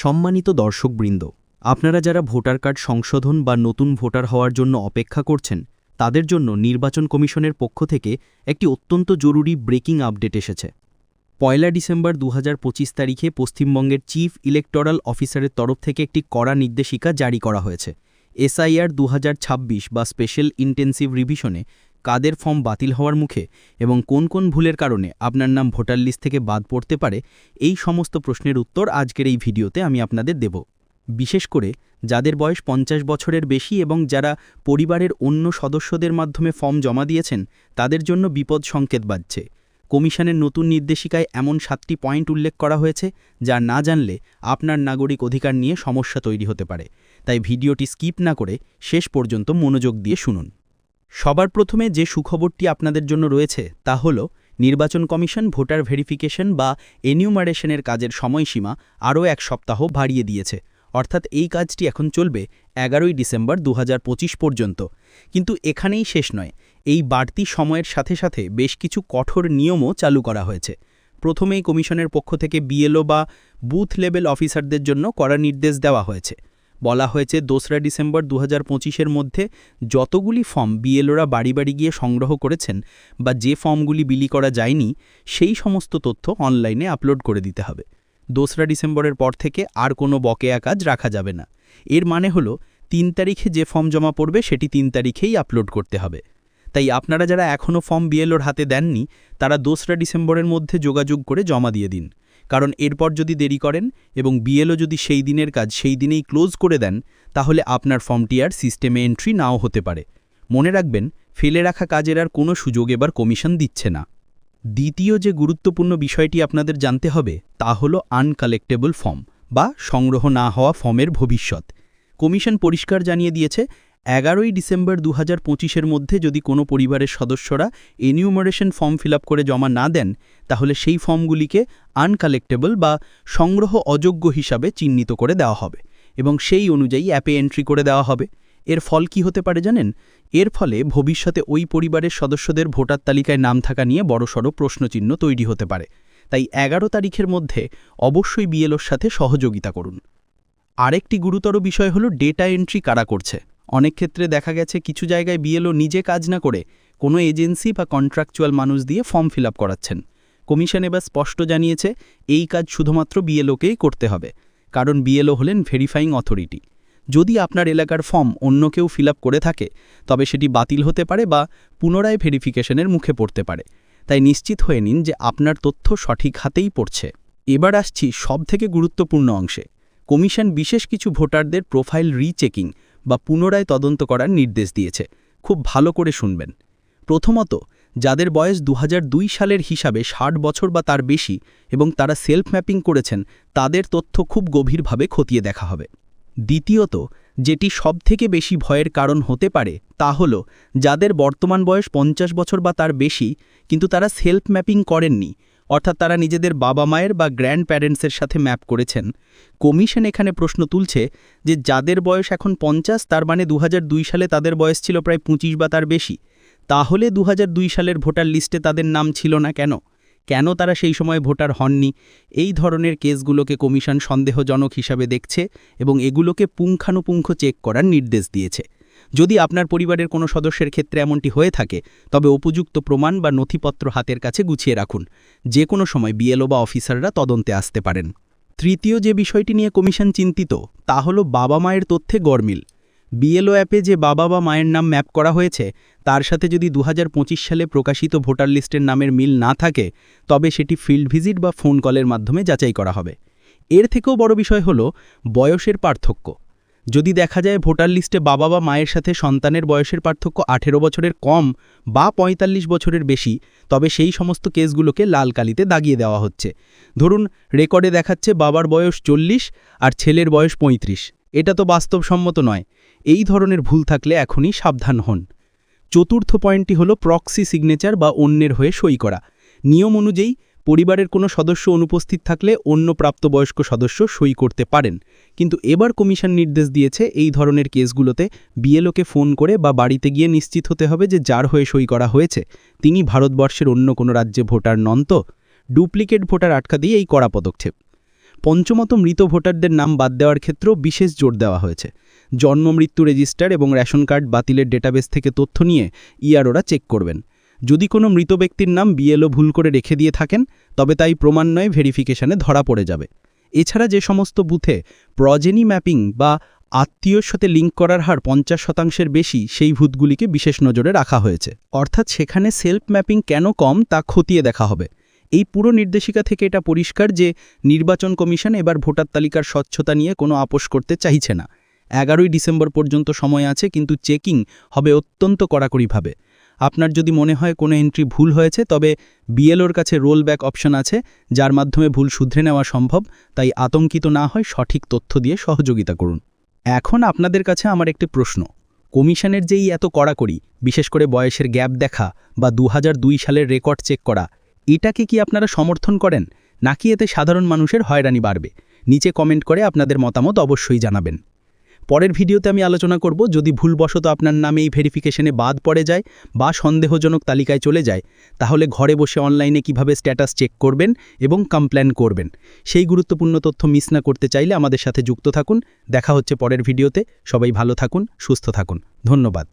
সম্মানিত দর্শকবৃন্দ, আপনারা যারা ভোটার কার্ড সংশোধন বা নতুন ভোটার হওয়ার জন্য অপেক্ষা করছেন, তাদের জন্য নির্বাচন কমিশনের পক্ষ থেকে একটি অত্যন্ত জরুরি ব্রেকিং আপডেট এসেছে। পয়লা ডিসেম্বর দু হাজার পঁচিশ তারিখে পশ্চিমবঙ্গের চিফ ইলেকটোরাল অফিসারের তরফ থেকে একটি কড়া নির্দেশিকা জারি করা হয়েছে। এসআইআর দু হাজার ছাব্বিশ বা স্পেশাল ইন্টেন্সিভ রিভিশনে কাদের ফর্ম বাতিল হওয়ার মুখে এবং কোন কোন ভুলের কারণে আপনার নাম ভোটার লিস্ট থেকে বাদ পড়তে পারে, এই সমস্ত প্রশ্নের উত্তর আজকের এই ভিডিওতে আমি আপনাদের দেব। বিশেষ করে যাদের বয়স পঞ্চাশ বছরের বেশি এবং যারা পরিবারের অন্য সদস্যদের মাধ্যমে ফর্ম জমা দিয়েছেন, তাদের জন্য বিপদ সংকেত বাজছে। কমিশনের নতুন নির্দেশিকায় এমন সাতটি পয়েন্ট উল্লেখ করা হয়েছে, যা না জানলে আপনার নাগরিক অধিকার নিয়ে সমস্যা তৈরি হতে পারে। তাই ভিডিওটি স্কিপ না করে শেষ পর্যন্ত মনোযোগ দিয়ে শুনুন। সবার প্রথমে যে সুখবরটি আপনাদের জন্য রয়েছে তা হল, নির্বাচন কমিশন ভোটার ভেরিফিকেশন বা এনিউমারেশনের কাজের সময়সীমা আরও এক সপ্তাহ বাড়িয়ে দিয়েছে। অর্থাৎ এই কাজটি এখন চলবে এগারোই ডিসেম্বর দু হাজার পঁচিশ পর্যন্ত। কিন্তু এখানেই শেষ নয়। এই বাড়তি সময়ের সাথে সাথে বেশ কিছু কঠোর নিয়মও চালু করা হয়েছে। প্রথমেই কমিশনের পক্ষ থেকে বিএলও বা বুথ লেভেল অফিসারদের জন্য কড়া নির্দেশ দেওয়া হয়েছে। বলা হয়েছে দোসরা ডিসেম্বর দু হাজার মধ্যে যতগুলি ফর্ম বিএলওরা বাড়ি বাড়ি গিয়ে সংগ্রহ করেছেন বা যে ফর্মগুলি বিলি করা যায়নি, সেই সমস্ত তথ্য অনলাইনে আপলোড করে দিতে হবে। দোসরা ডিসেম্বরের পর থেকে আর কোনো বকেয়া কাজ রাখা যাবে না। এর মানে হলো, তিন তারিখে যে ফর্ম জমা পড়বে, সেটি তিন তারিখেই আপলোড করতে হবে। তাই আপনারা যারা এখনও ফর্ম বিএলওর হাতে দেননি, তারা দোসরা ডিসেম্বরের মধ্যে যোগাযোগ করে জমা দিয়ে দিন। কারণ এরপর যদি দেরি করেন এবং বিএলও যদি সেই দিনের কাজ সেই দিনেই ক্লোজ করে দেন, তাহলে আপনার ফর্মটি আর সিস্টেমে এন্ট্রি নাও হতে পারে। মনে রাখবেন, ফেলে রাখা কাজের আর কোনো সুযোগ এবার কমিশন দিচ্ছে না। দ্বিতীয় যে গুরুত্বপূর্ণ বিষয়টি আপনাদের জানতে হবে, তা হল আনকালেক্টেবল ফর্ম বা সংগ্রহ না হওয়া ফর্মের ভবিষ্যৎ। কমিশন পরিষ্কার জানিয়ে দিয়েছে এগারোই ডিসেম্বর দু হাজার মধ্যে যদি কোনো পরিবারের সদস্যরা এনিউমারেশন ফর্ম ফিল করে জমা না দেন, তাহলে সেই ফর্মগুলিকে আনকালেক্টেবল বা সংগ্রহ অযোগ্য হিসাবে চিহ্নিত করে দেওয়া হবে এবং সেই অনুযায়ী অ্যাপে এন্ট্রি করে দেওয়া হবে। এর ফল কি হতে পারে জানেন? এর ফলে ভবিষ্যতে ওই পরিবারের সদস্যদের ভোটার তালিকায় নাম থাকা নিয়ে বড়সড় প্রশ্নচিহ্ন তৈরি হতে পারে। তাই এগারো তারিখের মধ্যে অবশ্যই বিএলওর সাথে সহযোগিতা করুন। আরেকটি গুরুতর বিষয় হল ডেটা এন্ট্রি কারা করছে? অনেক ক্ষেত্রে দেখা গেছে কিছু জায়গায় বিএলও নিজে কাজ না করে কোনো এজেন্সি বা কন্ট্রাকচুয়াল মানুষ দিয়ে ফর্ম ফিল করাচ্ছেন। কমিশন এবার স্পষ্ট জানিয়েছে, এই কাজ শুধুমাত্র বিএলওকেই করতে হবে, কারণ বিএলও হলেন ভেরিফাইং অথরিটি যদি আপনার এলাকার ফর্ম অন্য কেউ ফিল করে থাকে, তবে সেটি বাতিল হতে পারে বা পুনরায় ভেরিফিকেশনের মুখে পড়তে পারে। তাই নিশ্চিত হয়ে নিন যে আপনার তথ্য সঠিক হাতেই পড়ছে। এবার আসছি সবথেকে গুরুত্বপূর্ণ অংশে। কমিশন বিশেষ কিছু ভোটারদের প্রোফাইল রিচেকিং বা পুনরায় তদন্ত করার নির্দেশ দিয়েছে। খুব ভালো করে শুনবেন। প্রথমত, যাদের বয়স দু হাজার দুই সালের হিসাবে ষাট বছর বা তার বেশি এবং তারা সেলফ ম্যাপিং করেছেন, তাদের তথ্য খুব গভীরভাবে খতিয়ে দেখা হবে। দ্বিতীয়ত, যেটি সবথেকে বেশি ভয়ের কারণ হতে পারে তা হল, যাদের বর্তমান বয়স পঞ্চাশ বছর বা তার বেশি, কিন্তু তারা সেলফ ম্যাপিং করেননি অর্থাৎ তারা নিজেদের বাবা মায়ের বা গ্র্যান্ড প্যারেন্টসের সাথে ম্যাপ করেছেন। কমিশন এখানে প্রশ্ন তুলছে যে যাদের বয়স এখন পঞ্চাশ, তার মানে দু হাজার দুই সালে তাদের বয়স ছিল প্রায় পঁচিশ বা তার বেশি। তাহলে দু হাজার দুই সালের ভোটার লিস্টে তাদের নাম ছিল না কেন? কেন তারা সেই সময় ভোটার হননি? এই ধরনের কেসগুলোকে কমিশন সন্দেহজনক হিসাবে দেখছে এবং এগুলোকে পুঙ্খানুপুঙ্খ চেক করার নির্দেশ দিয়েছে। যদি আপনার পরিবারের কোনো সদস্যের ক্ষেত্রে এমনটি হয়ে থাকে, তবে উপযুক্ত প্রমাণ বা নথিপত্র হাতের কাছে গুছিয়ে রাখুন। যে কোনো সময় বিএলও বা অফিসাররা তদন্তে আসতে পারেন। তৃতীয় যে বিষয়টি নিয়ে কমিশন চিন্তিত, তা হল বাবা মায়ের তথ্যে গরমিল বিএলও অ্যাপে যে বাবা বা মায়ের নাম ম্যাপ করা হয়েছে, তার সাথে যদি দু হাজার পঁচিশ সালে প্রকাশিত ভোটার লিস্টের নামের মিল না থাকে, তবে সেটি ফিল্ড ভিজিট বা ফোন কলের মাধ্যমে যাচাই করা হবে। এর থেকেও বড় বিষয় হল, বয়সের পার্থক্য। যদি দেখা যায় ভোটার লিস্টে বাবা বা মায়ের সাথে সন্তানের বয়সের পার্থক্য আঠেরো বছরের কম বা ৪৫ বছরের বেশি, তবে সেই সমস্ত কেসগুলোকে লাল কালিতে দাগিয়ে দেওয়া হচ্ছে। ধরুন, রেকর্ডে দেখাচ্ছে বাবার বয়স চল্লিশ আর ছেলের বয়স ৩৫ এটা তো বাস্তবসম্মত নয়। এই ধরনের ভুল থাকলে এখনই সাবধান হন। চতুর্থ পয়েন্টটি হল প্রক্সি সিগনেচার বা অন্যের হয়ে সই করা। নিয়ম অনুযায়ী পরিবারের কোনো সদস্য অনুপস্থিত থাকলে অন্য প্রাপ্তবয়স্ক সদস্য সই করতে পারেন। কিন্তু এবার কমিশন নির্দেশ দিয়েছে এই ধরনের কেসগুলোতে বিএলওকে ফোন করে বা বাড়িতে গিয়ে নিশ্চিত হতে হবে যে যার হয়ে সই করা হয়েছে। তিনি ভারতবর্ষের অন্য কোনো রাজ্যে ভোটার নন তো। ডুপ্লিকেট ভোটার আটকা দিয়ে এই কড়া পদক্ষেপ। পঞ্চমত মৃত ভোটারদের নাম বাদ দেওয়ার ক্ষেত্রেও বিশেষ জোর দেওয়া হয়েছে। জন্ম, মৃত্যু রেজিস্টার এবং রেশন কার্ড বাতিলের ডেটাবেস থেকে তথ্য নিয়ে ইআরওরা চেক করবেন। যদি কোনো মৃত ব্যক্তির নাম বিএলও ভুল করে রেখে দিয়ে থাকেন, তবে তাই প্রমাণ্বয়ে ভেরিফিকেশনে ধরা পড়ে যাবে। এছাড়া যে সমস্ত বুথে প্রজেনি ম্যাপিং বা আত্মীয়র সাথে লিঙ্ক করার হার পঞ্চাশ শতাংশের বেশি, সেই ভূতগুলিকে বিশেষ নজরে রাখা হয়েছে। অর্থাৎ সেখানে সেলফ ম্যাপিং কেন কম, তা খতিয়ে দেখা হবে। এই পুরো নির্দেশিকা থেকে এটা পরিষ্কার যে নির্বাচন কমিশন এবার ভোটার তালিকার স্বচ্ছতা নিয়ে কোনো আপোষ করতে চাইছে না। এগারোই ডিসেম্বর পর্যন্ত সময় আছে, কিন্তু চেকিং হবে অত্যন্ত কড়াকড়িভাবে। আপনার যদি মনে হয় কোনো এন্ট্রি ভুল হয়েছে, তবে বিএলওর কাছে রোল ব্যাক অপশন আছে, যার মাধ্যমে ভুল শুধরে নেওয়া সম্ভব, তাই আতঙ্কিত না হয় সঠিক তথ্য দিয়ে সহযোগিতা করুন। এখন আপনাদের কাছে আমার একটি প্রশ্ন। কমিশনের যেই এত কড়াকড়ি, বিশেষ করে বয়সের গ্যাপ দেখা বা দু হাজার দুই সালের রেকর্ড চেক করা, এটাকে কি আপনারা সমর্থন করেন? নাকি এতে সাধারণ মানুষের হয়রানি বাড়বে? নিচে কমেন্ট করে আপনাদের মতামত অবশ্যই জানাবেন। পরের ভিডিওতে আমি আলোচনা করব যদি ভুলবশত আপনার নামে এই ভেরিফিকেশনে বাদ পড়ে যায় বা সন্দেহজনক তালিকায় চলে যায়, তাহলে ঘরে বসে অনলাইনে কীভাবে স্ট্যাটাস চেক করবেন এবং কমপ্ল্যান করবেন। সেই গুরুত্বপূর্ণ তথ্য মিস না করতে চাইলে আমাদের সাথে যুক্ত থাকুন। দেখা হচ্ছে পরের ভিডিওতে। সবাই ভালো থাকুন, সুস্থ থাকুন। ধন্যবাদ।